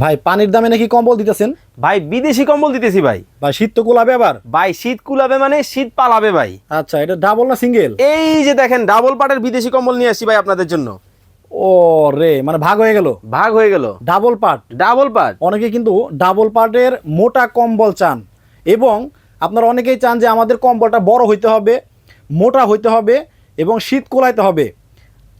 ভাই পানির দামে নাকি কম্বল দিতেছেন? ভাই বিদেশি কম্বল দিতেছি ভাই। ভাই শীত তো গোলাবে আবার? ভাই শীত কুলাবে মানে শীত পালাবে ভাই। আচ্ছা এটা ডাবল না সিঙ্গেল এই যে দেখেন ডাবল পাটের বিদেশি কম্বল নিয়ে আসি ভাই আপনাদের জন্য। ও রে মানে ভাগ হয়ে গেল? ভাগ হয়ে গেল। ডাবল পার্ট ডাবল পাট অনেকে কিন্তু ডাবল পার্টের মোটা কম্বল চান। এবং আপনারা অনেকেই চান যে আমাদের কম্বলটা বড় হইতে হবে মোটা হইতে হবে এবং শীত কোলাইতে হবে।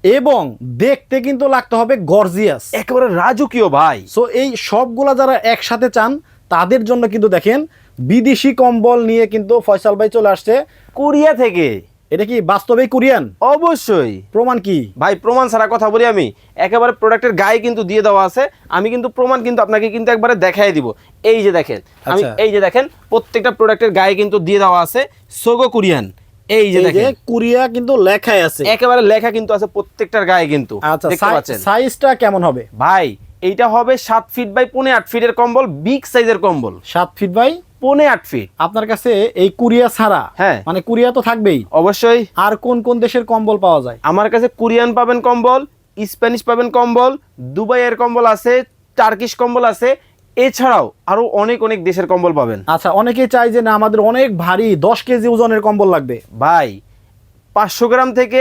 এবং দেখতে কিন্তু লাগতে হবে গর্জিয়াস। একেবারে রাজকীয় ভাই। সো এই সবগুলা যারা একসাথে চান তাদের জন্য কিন্তু দেখেন বিদেশি কম্বল নিয়ে কিন্তু ফয়সাল ভাই চলে আসছে। কোরিয়া থেকে। এটা কি বাস্তবেই কোরিয়ান? অবশ্যই। প্রমাণ কি? ভাই প্রমাণ ছাড়া কথা বলি আমি। একেবারে প্রোডাক্টের গায়ে কিন্তু দিয়ে দেওয়া আছে। আমি কিন্তু প্রমাণ কিন্তু আপনাকে কিন্তু একবারে দেখাই দিব। এই যে দেখেন আমি আচ্ছা। এই যে দেখেন প্রত্যেকটা প্রোডাক্টের গায়ে কিন্তু দিয়ে দেওয়া আছে। সোগো কোরিয়ান। এই যে দেখেন। কোরিয়া কিন্তু লেখাই আছে। একেবারে লেখা কিন্তু আছে প্রত্যেকটার গায়ে কিন্তু। আচ্ছা সাইজটা কেমন হবে? ভাই এইটা হবে সাত ফিট বাই পৌনে আট ফিটের কম্বল বিগ সাইজের কম্বল। সাত ফিট বাই পৌনে আট ফিট আপনার কাছে এই কুরিয়া ছাড়া হ্যাঁ। মানে কুরিয়া তো থাকবেই। অবশ্যই। আর কোন কোন দেশের কম্বল পাওয়া যায়? আমার কাছে কোরিয়ান পাবেন কম্বল স্প্যানিশ পাবেন কম্বল দুবাইয়ের কম্বল আছে টার্কিশ কম্বল আছে এছাড়াও আরও অনেক অনেক দেশের কম্বল পাবেন। আচ্ছা অনেকে চাই যে না আমাদের অনেক ভারী দশ কেজি ওজনের কম্বল লাগবে। ভাই পাঁচশো গ্রাম থেকে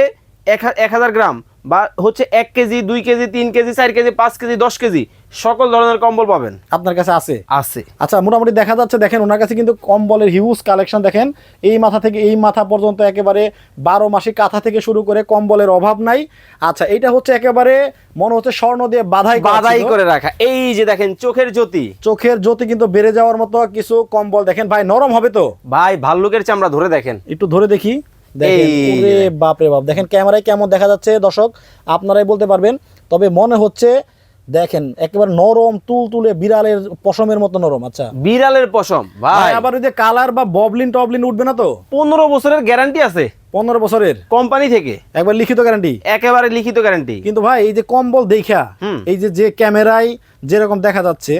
এক হাজার গ্রাম বা হচ্ছে এক কেজি দুই কেজি তিন কেজি চার কেজি পাঁচ কেজি দশ কেজি সকল ধরনের কম্বল পাবেন। আপনার কাছে আছে? আছে। আচ্ছা মোটামুটি দেখা যাচ্ছে দেখেন ওনার কাছে কিন্তু কম্বলের হিউজ কালেকশন দেখেন এই মাথা থেকে এই মাথা পর্যন্ত একেবারে বারো মাসে কাঁথা থেকে শুরু করে কম্বলের অভাব নাই। আচ্ছা এটা হচ্ছে একেবারে মনে হচ্ছে স্বর্ণ দিয়ে বাধাই বাধাই করে রাখা। এই যে দেখেন চোখের জ্যোতি। চোখের জ্যোতি কিন্তু বেড়ে যাওয়ার মতো কিছু কম্বল দেখেন ভাই নরম হবে তো? ভাই ভাল্লুকের চামড়া ধরে দেখেন। একটু ধরে দেখি। দেখেন এই বাপ রে বাপ। দেখেন ক্যামেরায় কেমন দেখা যাচ্ছে? দর্শক আপনারাই বলতে পারবেন। তবে মনে হচ্ছে দেখেন একেবারে নরম তুল তুলে বিড়ালের পশমের মতো নরম। আচ্ছা। বিড়ালের পশম ভাই। ভাই আবার ওই যে কালার বা ববলিন টবলিন উঠবে না তো? পনেরো বছরের গ্যারান্টি আছে। পনেরো বছরের? কোম্পানি থেকে। একবার লিখিত গ্যারান্টি? একেবারে লিখিত গ্যারান্টি। কিন্তু ভাই এই যে কম্বল দেখা এই যে যে ক্যামেরায় যেরকম দেখা যাচ্ছে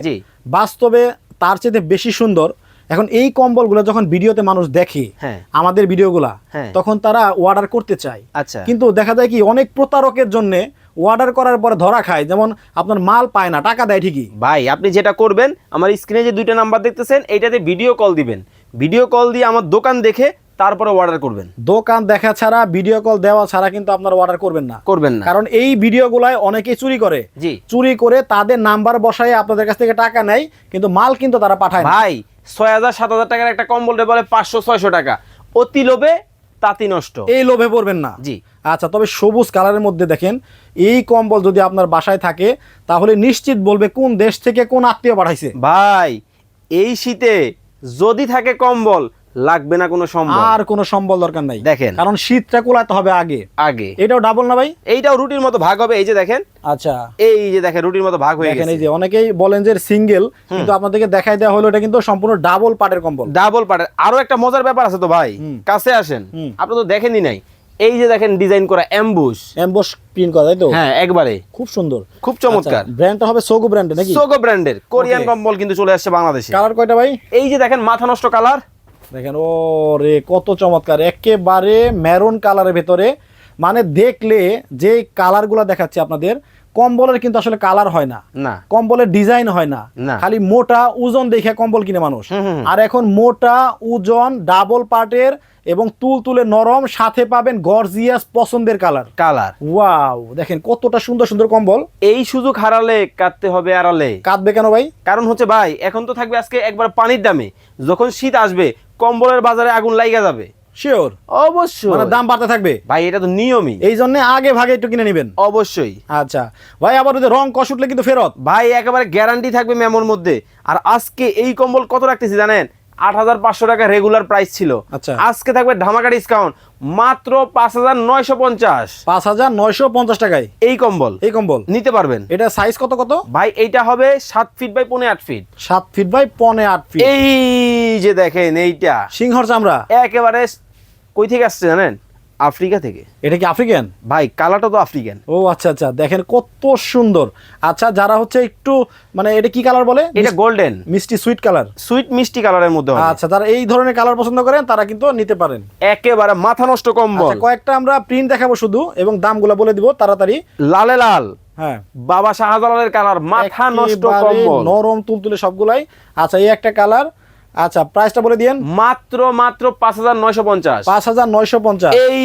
বাস্তবে তার চেয়ে বেশি সুন্দর এখন এই কম্বলগুলো যখন ভিডিওতে মানুষ দেখে হ্যাঁ। আমাদের ভিডিওগুলা হ্যাঁ। তখন তারা অর্ডার করতে চায়। আচ্ছা। কিন্তু দেখা যায় কি অনেক প্রতারকের জন্য অর্ডার করার পরে ধরা খায়। যেমন আপনার মাল পায় না টাকা দেয় ঠিকই। ভাই আপনি যেটা করবেন আমার স্ক্রিনে যে দুইটা নাম্বার দেখতেছেন এইটাতে ভিডিও কল দিবেন। ভিডিও কল দিয়ে আমার দোকান দেখে তারপরে অর্ডার করবেন। দোকান দেখা ছাড়া ভিডিও কল দেওয়া ছাড়া কিন্তু আপনারা অর্ডার করবেন না। করবেন না। কারণ এই ভিডিওগুলায় অনেকেই চুরি করে। জি। চুরি করে তাদের নাম্বার বসায় আপনাদের কাছ থেকে টাকা নেয় কিন্তু মাল কিন্তু তারা পাঠায় না। ভাই ছয় হাজার সাত হাজার টাকার একটা কম্বল বলে পাঁচশো ছয়শো টাকা। অতি লোভে তাঁতি নষ্ট। এই লোভে পড়বেন না। জি। আচ্ছা তবে সবুজ কালারের মধ্যে দেখেন এই কম্বল যদি আপনার বাসায় থাকে তাহলে নিশ্চিত বলবে কোন দেশ থেকে কোন আত্মীয় পাঠাইছে। ভাই এই শীতে যদি থাকে কম্বল লাগবে না কোনো সম্বল? আর কোনো সম্বল দরকার নাই। দেখেন। কারণ শীতটা কোলাতে হবে আগে। আগে। এটাও ডাবল না ভাই? এইটাও রুটির মতো ভাগ হবে এই যে দেখেন। আচ্ছা। এই যে দেখেন রুটির মতো ভাগ হয়ে দেখেন এই যে অনেকেই বলেন যে সিঙ্গেল কিন্তু আপনাদেরকে দেখাই দেওয়া হলো এটা কিন্তু সম্পূর্ণ ডাবল পাটের কম্বল। ডাবল পার্টের আরও একটা মজার ব্যাপার আছে তো ভাই। কাছে আসেন। আপনি তো দেখেনই নাই। এই যে দেখেন ডিজাইন করা অ্যাম্বুশ এমবস প্রিন্ট করা তাই তো? হ্যাঁ একবারে। খুব সুন্দর। খুব চমৎকার। ব্র্যান্ডটা হবে সোগো ব্র্যান্ডে নাকি? সোগো ব্র্যান্ডের কোরিয়ান কম্বল কিন্তু চলে আসছে বাংলাদেশে। কালার কয়টা ভাই? এই যে দেখেন মাথা নষ্ট কালার দেখেন ও রে কত চমৎকার। একেবারে মেরুন কালারের ভেতরে। মানে দেখলে যে কালারগুলো দেখাচ্ছে আপনাদের কম্বলের কিন্তু আসলে কালার হয় না। না। কম্বলের ডিজাইন হয় না। খালি মোটা ওজন দেখে কম্বল কিনে মানুষ। আর এখন মোটা ওজন ডাবল পার্টের এবং তুল তুলে নরম সাথে পাবেন গর্জিয়াস পছন্দের কালার কালার ওয়াও দেখেন কতটা সুন্দর সুন্দর কম্বল। এই সুযোগ হারালে কাটতে হবে আড়ালে। কাঁদবে কেন ভাই? কারণ হচ্ছে ভাই এখন তো থাকবে আজকে একবার পানির দামে। যখন শীত আসবে কম্বলের বাজারে আগুন লাইগা যাবে। শিওর অবশ্যই। মানে দাম বাড়তে থাকবে। ভাই এটা তো নিয়মই। এই জন্য আগে ভাগে একটু কিনে নেবেন। অবশ্যই। আচ্ছা। ভাই আবার ওই রং কষ উঠলে কিন্তু ফেরত। ভাই একেবারে গ্যারান্টি থাকবে মেমোর মধ্যে। আর আজকে এই কম্বল কত রাখতেছি জানেন? আট হাজার পাঁচশো টাকা রেগুলার প্রাইস ছিল। আচ্ছা। আজকে থাকবে ধামাকা ডিসকাউন্ট মাত্র পাঁচ হাজার নয়শো পঞ্চাশ। পাঁচ হাজার নয়শো পঞ্চাশ টাকায়। এই কম্বল। এই কম্বল। নিতে পারবেন। এটা সাইজ কত কত? ভাই এইটা হবে সাত ফিট বাই পনেরো আট ফিট সাত ফিট বাই পনে আট ফিট এই যে দেখেন এইটা। সিংহর চামড়া? একেবারে কই থেকে আসছে জানেন? আফ্রিকা থেকে। এটা কি আফ্রিকান? ভাই কালারটা তো আফ্রিকান। ও আচ্ছা আচ্ছা দেখেন কত সুন্দর। আচ্ছা যারা হচ্ছে একটু মানে এটা কি কালার বলে? এটা গোল্ডেন মিষ্টি সুইট কালার। সুইট মিষ্টি কালারের মধ্যে আচ্ছা যারা এই ধরনের কালার পছন্দ করেন তারা কিন্তু নিতে পারেন। একেবারে মাথা নষ্ট কম্বল। আচ্ছা কয়েকটা আমরা প্রিন্ট দেখাবো শুধু এবং দামগুলো বলে দিব তাড়াতাড়ি। লালে লাল। হ্যাঁ। বাবা শাহজালালের কালার মাথা নষ্ট কম্বল। নরম তুলতুলে সবগুলাই। আচ্ছা এই একটা কালার। আচ্ছা প্রাইসটা বলে দিয়েন। মাত্র মাত্র পাঁচ হাজার নয়শো পঞ্চাশ। পাঁচ হাজার নয়শো পঞ্চাশ। এই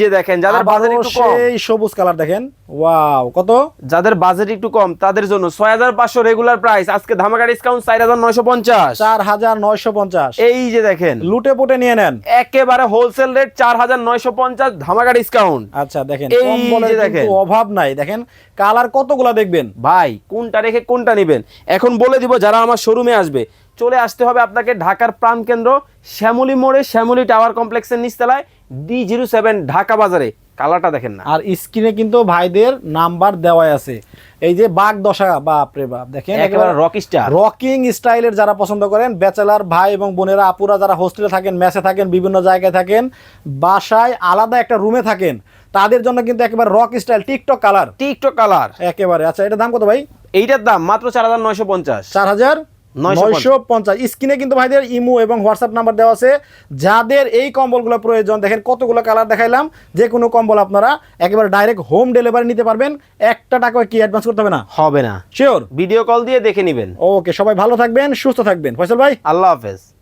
যে দেখেন যাদের বাজেট একটু কম। সেই সবুজ কালার দেখেন। ওয়াও কত? যাদের বাজেট একটু কম তাদের জন্য ছয় হাজার পাঁচশো রেগুলার প্রাইস আজকে ধামাকা ডিসকাউন্ট চার হাজার নয়শো পঞ্চাশ। চার হাজার নয়শো পঞ্চাশ। এই যে দেখেন। লুটে পুটে নিয়ে নেন। একেবারে হোলসেল রেট চার হাজার নয়শো পঞ্চাশ ধামাকা ডিসকাউন্ট আচ্ছা দেখেন এই যে দেখেন। অভাব নাই। দেখেন কালার কতগুলা দেখবেন? ভাই কোনটা রেখে কোনটা নেবেন? এখন বলে দিব যারা আমার শোরুমে আসবে চলে আসতে হবে আপনাকে ঢাকার প্রাণকেন্দ্র শ্যামলি মোড়ে শ্যামলি টাওয়ার কমপ্লেক্সের নিচতলায় ডি জিরো সেভেন ঢাকা বাজারে। কালারটা দেখেন না। আর স্ক্রিনে কিন্তু ভাইদের নাম্বার দেওয়াই আছে। এই যে বাঘ দশা বাপ রে বাপ দেখেন একেবারে রক স্টার রকিং স্টাইলের যারা পছন্দ করেন ব্যাচেলার ভাই এবং বোনেরা আপুরা যারা হোস্টেলে থাকেন মেসে থাকেন বিভিন্ন জায়গায় থাকেন বাসায় আলাদা একটা রুমে থাকেন তাদের জন্য কিন্তু একেবারে rock style TikTok colour TikTok colour একেবারে। আচ্ছা এটার দাম কত ভাই? এইটার দাম মাত্র চার হাজার নয়শো পঞ্চাশ। চার হাজার 950 নয়শো পঞ্চাশ। স্ক্রিনে কিন্তু ভাইদের ইমো এবং হোয়াটসঅ্যাপ নাম্বার দেওয়া আছে। যাদের এই কম্বলগুলো প্রয়োজন দেখেন কতগুলো কালার দেখাইলাম যে কোনো কম্বল আপনারা একেবারে ডাইরেক্ট হোম ডেলিভারি নিতে পারবেন। একটা টাকা কি অ্যাডভান্স করতে হবে না? হবে না। শিওর ভিডিও কল দিয়ে দেখে নেবেন। ওকে সবাই ভালো থাকবেন সুস্থ থাকবেন। ফয়সল ভাই? আল্লাহ হাফেজ।